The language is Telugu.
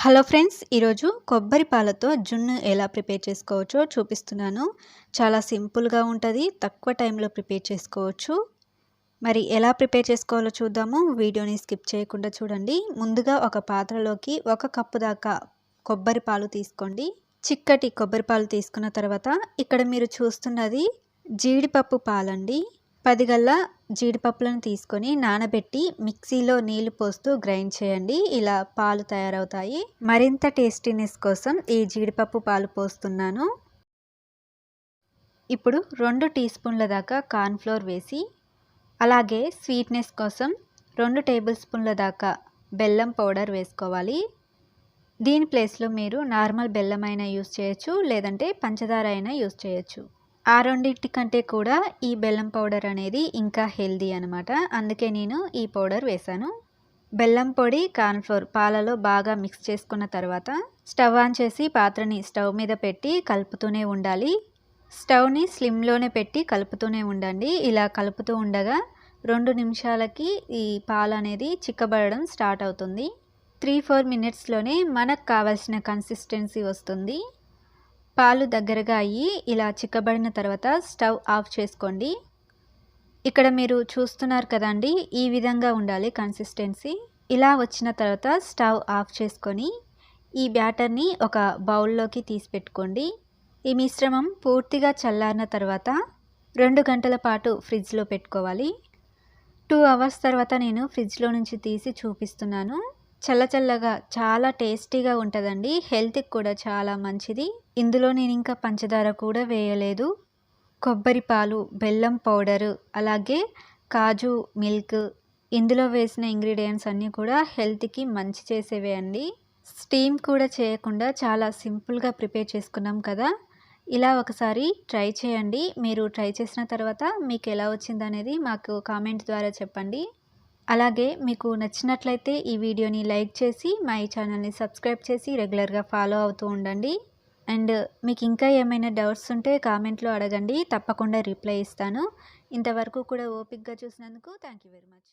హలో ఫ్రెండ్స్ ఈరోజు కొబ్బరి పాలతో జున్ను ఎలా ప్రిపేర్ చేసుకోవచ్చో చూపిస్తున్నాను. చాలా సింపుల్గా ఉంటుంది తక్కువ టైంలో ప్రిపేర్ చేసుకోవచ్చు. మరి ఎలా ప్రిపేర్ చేసుకోవాలో చూద్దాము. వీడియోని స్కిప్ చేయకుండా చూడండి. ముందుగా ఒక పాత్రలోకి ఒక కప్పు దాకా కొబ్బరి పాలు తీసుకోండి. చిక్కటి కొబ్బరి పాలు తీసుకున్న తర్వాత ఇక్కడ మీరు చూస్తున్నది జీడిపప్పు పాలండి. పది గల్ల జీడిపప్పులను తీసుకొని నానబెట్టి మిక్సీలో నీళ్ళు పోస్తూ గ్రైండ్ చేయండి. ఇలా పాలు తయారవుతాయి. మరింత టేస్టీనెస్ కోసం ఈ జీడిపప్పు పాలు పోస్తున్నాను. ఇప్పుడు రెండు టీ స్పూన్ల దాకా కార్న్ఫ్లోర్ వేసి అలాగే స్వీట్నెస్ కోసం రెండు టేబుల్ స్పూన్ల దాకా బెల్లం పౌడర్ వేసుకోవాలి. దీని ప్లేస్లో మీరు నార్మల్ బెల్లం అయినా యూస్ చేయొచ్చు లేదంటే పంచదార అయినా యూస్ చేయొచ్చు. ఆ రెండింటి కంటే కూడా ఈ బెల్లం పౌడర్ అనేది ఇంకా హెల్దీ అనమాట అందుకే నేను ఈ పౌడర్ వేశాను. బెల్లం పొడి కార్న్ఫ్లోర్ పాలలో బాగా మిక్స్ చేసుకున్న తర్వాత స్టవ్ ఆన్ చేసి పాత్రని స్టవ్ మీద పెట్టి కలుపుతూనే ఉండాలి. స్టవ్ని స్లిమ్లోనే పెట్టి కలుపుతూనే ఉండండి. ఇలా కలుపుతూ ఉండగా రెండు నిమిషాలకి ఈ పాలు అనేది చిక్కబడడం స్టార్ట్ అవుతుంది. త్రీ ఫోర్ మినిట్స్లోనే మనకు కావాల్సిన కన్సిస్టెన్సీ వస్తుంది. పాలు దగ్గరగా అయ్యి ఇలా చిక్కబడిన తర్వాత స్టవ్ ఆఫ్ చేసుకోండి. ఇక్కడ మీరు చూస్తున్నారు కదండి ఈ విధంగా ఉండాలి కన్సిస్టెన్సీ. ఇలా వచ్చిన తర్వాత స్టవ్ ఆఫ్ చేసుకొని ఈ బ్యాటర్ని ఒక బౌల్లోకి తీసి పెట్టుకోండి. ఈ మిశ్రమం పూర్తిగా చల్లారిన తర్వాత రెండు గంటల పాటు ఫ్రిడ్జ్లో పెట్టుకోవాలి. టూ అవర్స్ తర్వాత నేను ఫ్రిడ్జ్లో నుంచి తీసి చూపిస్తున్నాను. చల్లచల్లగా చాలా టేస్టీగా ఉంటుందండి. హెల్త్కి కూడా చాలా మంచిది. ఇందులో నేను ఇంకా పంచదార కూడా వేయలేదు. కొబ్బరి పాలు బెల్లం పౌడరు అలాగే కాజు మిల్క్ ఇందులో వేసిన ఇంగ్రీడియంట్స్ అన్నీ కూడా హెల్త్కి మంచి చేసేవే అండి. స్టీమ్ కూడా చేయకుండా చాలా సింపుల్గా ప్రిపేర్ చేసుకున్నాం కదా. ఇలా ఒకసారి ట్రై చేయండి. మీరు ట్రై చేసిన తర్వాత మీకు ఎలా వచ్చిందనేది మాకు కామెంట్ ద్వారా చెప్పండి. అలాగే మీకు నచ్చినట్లయితే ఈ వీడియోని లైక్ చేసి మా ఈ ఛానల్ని సబ్స్క్రైబ్ చేసి రెగ్యులర్గా ఫాలో అవుతూ ఉండండి. అండ్ మీకు ఇంకా ఏమైనా డౌట్స్ ఉంటే కామెంట్లో అడగండి. తప్పకుండా రిప్లై ఇస్తాను. ఇంతవరకు కూడా ఓపిక్గా చూసినందుకు థ్యాంక్ యూ వెరీ మచ్.